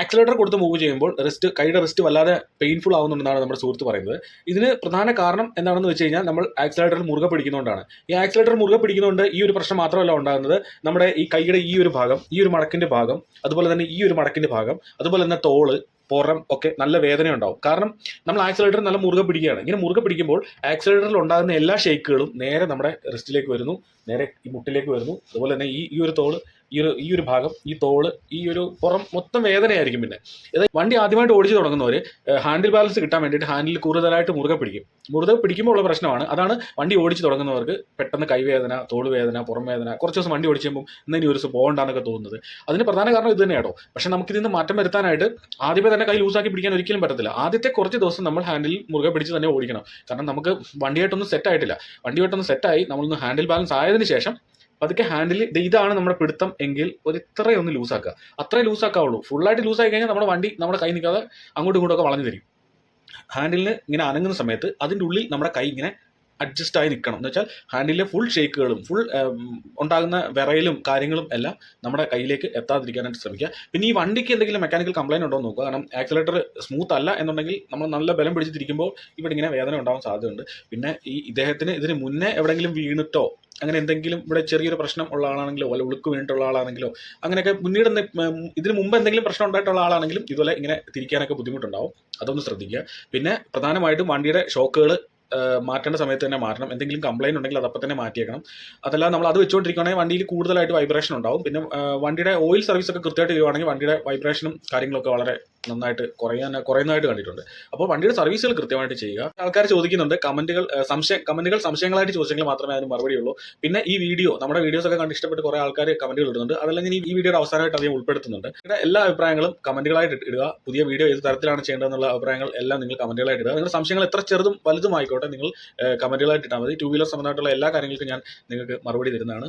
Accelerator കൊടുത്ത് move ചെയ്യുമ്പോൾ wrist കൈയുടെ റിസ്റ്റ് വല്ലാതെ പെയിൻഫുൾ ആവുന്നുണ്ടെന്നാണ് നമ്മുടെ സുഹൃത്ത് പറയുന്നത്. ഇതിന് പ്രധാന കാരണം എന്താണെന്ന് വെച്ച് കഴിഞ്ഞാൽ നമ്മൾ ആക്സിലേറ്ററിൽ മുറുകെ പിടിക്കുന്നതുകൊണ്ടാണ് ഈ ആക്സിലേറ്റർ മുറുകെ പിടിക്കുന്നതുകൊണ്ട് ഈ ഒരു പ്രശ്നം മാത്രമല്ല ഉണ്ടാകുന്നത്. നമ്മുടെ ഈ കൈയുടെ ഈ ഒരു ഭാഗം ഈ ഒരു മടക്കിന്റെ ഭാഗം അതുപോലെ തന്നെ ഈ ഒരു മടക്കിന്റെ ഭാഗം അതുപോലെ തന്നെ തോൾ പുറം ഒക്കെ നല്ല വേദന ഉണ്ടാവും കാരണം നമ്മൾ ആക്സിലേറ്റർ നല്ല മുറുകെ പിടിക്കുകയാണ്. ഇങ്ങനെ മുറുകെ പിടിക്കുമ്പോൾ ആക്സിലേറ്ററിൽ ഉണ്ടാകുന്ന എല്ലാ ഷേക്കുകളും നേരെ നമ്മുടെ റിസ്റ്റിലേക്ക് വരുന്നു. നേരെ ഈ മുട്ടിലേക്ക് വരുന്നു. അതുപോലെ തന്നെ ഈ ഈ ഒരു തോൾ ഈ ഒരു ഈ ഒരു ഭാഗം ഈ തോൾ ഈ ഒരു പുറം മൊത്തം വേദനയായിരിക്കും പിന്നെ. ഇത് വണ്ടി ആദ്യമായിട്ട് ഓടിച്ചു തുടങ്ങുന്നവർ ഹാൻഡിൽ ബാലൻസ് കിട്ടാൻ വേണ്ടിയിട്ട് ഹാൻഡിൽ കൂടുതലായിട്ട് മുറുകെ പിടിക്കും. മുറുകെ പിടിക്കുമ്പോൾ ഉള്ള പ്രശ്നമാണ്. അതാണ് വണ്ടി ഓടിച്ചു തുടങ്ങുന്നവർക്ക് പെട്ടെന്ന് കൈവേദന തോൾ വേദന പുറം വേദന കുറച്ച് ദിവസം വണ്ടി ഓടിച്ചു കഴിയുമ്പോൾ ഇന്ന് ഇനി ഒരു ദിവസം പോകണ്ടെന്നൊക്കെ തോന്നുന്നത്. അതിന് പ്രധാന കാരണം ഇത് തന്നെയാണോ പക്ഷെ നമുക്ക് ഇതിന് മാറ്റം വരുത്താനായിട്ട് ആദ്യമേ തന്നെ കൈ ലൂസാക്കി പിടിക്കാൻ ഒരിക്കലും പറ്റത്തില്ല. ആദ്യത്തെ കുറച്ച് ദിവസം നമ്മൾ ഹാൻഡിൽ മുറുകെ പിടിച്ച് തന്നെ ഓടിക്കണം. കാരണം നമുക്ക് വണ്ടിയായിട്ടൊന്നും സെറ്റ് ആയിട്ടില്ല. വണ്ടിയായിട്ടൊന്ന് സെറ്റായി നമ്മളൊന്ന് ഹാൻഡിൽ ബാലൻസ് ആയതിനു ശേഷം പതുക്കെ ഹാൻഡിൽ ഇതാണ് നമ്മുടെ പിടുത്തം എങ്കിൽ ഒരു ഇത്രയും ഒന്ന് ലൂസാക്കുക അത്രേ ലൂസാക്കാവുള്ളൂ ഫുള്ളായിട്ട് ലൂസായി കഴിഞ്ഞാൽ നമ്മുടെ വണ്ടി നമ്മുടെ കൈ നിൽക്കാതെ അങ്ങോട്ടും ഇങ്ങോട്ടും ഒക്കെ വളഞ്ഞു തരും ഹാൻഡിലിന് ഇങ്ങനെ അനങ്ങുന്ന സമയത്ത് അതിന്റെ ഉള്ളിൽ നമ്മുടെ കൈ ഇങ്ങനെ അഡ്ജസ്റ്റ് ആയി നിൽക്കണം. എന്ന് വെച്ചാൽ ഹാൻഡിലെ ഫുൾ ഷേക്കുകളും ഫുൾ ഉണ്ടാകുന്ന വിറയലും കാര്യങ്ങളും എല്ലാം നമ്മുടെ കയ്യിലേക്ക് എത്താതിരിക്കാനായിട്ട് ശ്രമിക്കുക. പിന്നെ ഈ വണ്ടിക്ക് എന്തെങ്കിലും മെക്കാനിക്കൽ കംപ്ലൈന്റ് ഉണ്ടോ എന്ന് നോക്കുക. കാരണം ആക്സിലേറ്റർ സ്മൂത്ത് അല്ല എന്നുണ്ടെങ്കിൽ നമ്മൾ നല്ല ബലം പിടിച്ചിരിക്കുമ്പോൾ ഇവിടെ ഇങ്ങനെ വേദന ഉണ്ടാകാൻ സാധ്യതയുണ്ട്. പിന്നെ ഈ ഇദ്ദേഹത്തിന് ഇതിന് മുന്നേ എവിടെയെങ്കിലും വീണിട്ടോ അങ്ങനെ എന്തെങ്കിലും ഇവിടെ ചെറിയൊരു പ്രശ്നം ഉള്ള ആളാണെങ്കിലോ അല്ല ഉളുക്ക് വേണ്ടിയിട്ടുള്ള ആളാണെങ്കിലോ അങ്ങനെയൊക്കെ പിന്നീട് ഇതിന് മുമ്പ് എന്തെങ്കിലും പ്രശ്നം ഉണ്ടായിട്ടുള്ള ആളാണെങ്കിലും ഇതുപോലെ ഇങ്ങനെ തിരിക്കാനൊക്കെ ബുദ്ധിമുട്ടുണ്ടാവും. അതൊന്ന് ശ്രദ്ധിക്കുക. പിന്നെ പ്രധാനമായിട്ടും വണ്ടിയുടെ ഷോക്കുകൾ മാറ്റേണ്ട സമയത്ത് തന്നെ മാറ്റണം. എന്തെങ്കിലും കംപ്ലൈന്റ് ഉണ്ടെങ്കിൽ അതപ്പം തന്നെ മാറ്റിയേക്കണം. അതല്ല നമ്മൾ അത് വെച്ചുകൊണ്ടിരിക്കുകയാണെങ്കിൽ വണ്ടിയിൽ കൂടുതലായിട്ട് വൈബ്രേഷൻ ഉണ്ടാവും. പിന്നെ വണ്ടിയുടെ ഓയിൽ സർവീസ് ഒക്കെ കൃത്യമായിട്ട് ചെയ്യുവാണെങ്കിൽ വണ്ടിയുടെ വൈബ്രേഷനും കാര്യങ്ങളൊക്കെ വളരെ നന്നായിട്ട് കുറയാൻ കുറയുന്നതായിട്ട് കണ്ടിട്ടുണ്ട്. അപ്പോൾ വണ്ടിയുടെ സർവീസുകൾ കൃത്യമായിട്ട് ചെയ്യുക. ആൾക്കാർ ചോദിക്കുന്നുണ്ട് കമന്റുകൾ സംശയം കമന്റുകൾ സംശയങ്ങളായിട്ട് ചോദിച്ചെങ്കിൽ മാത്രമേ അതിന് മറുപടി ഉള്ളൂ. പിന്നെ ഈ വീഡിയോ നമ്മുടെ വീഡിയോസ് ഒക്കെ കണ്ടിഷ്ടപ്പെട്ട് കുറേ ആൾക്കാർ കമന്റുകൾ ഇടുന്നുണ്ട്. അതല്ലെങ്കിൽ ഈ വീഡിയോയുടെ അവസാനമായിട്ട് അധികം ഉൾപ്പെടുത്തുന്നുണ്ട്. പിന്നെ എല്ലാ അഭിപ്രായങ്ങളും കമന്റുകളായിട്ട് ഇടുക. പുതിയ വീഡിയോ ഏത് തരത്തിലാണ് ചെയ്യേണ്ടതെന്നുള്ള അഭിപ്രായങ്ങൾ എല്ലാം നിങ്ങൾ കമന്റുകളായിട്ട് ഇടുക. നിങ്ങളുടെ സംശയങ്ങൾ എത്ര ചെറുതും വലുതും ആയിക്കോട്ടെ നിങ്ങൾ കമന്റുകളായിട്ട് ഇട്ടാൽ മതി. ടൂ വീലർ സംബന്ധമായിട്ടുള്ള എല്ലാ കാര്യങ്ങൾക്കും ഞാൻ നിങ്ങൾക്ക് മറുപടി തരുന്നതാണ്.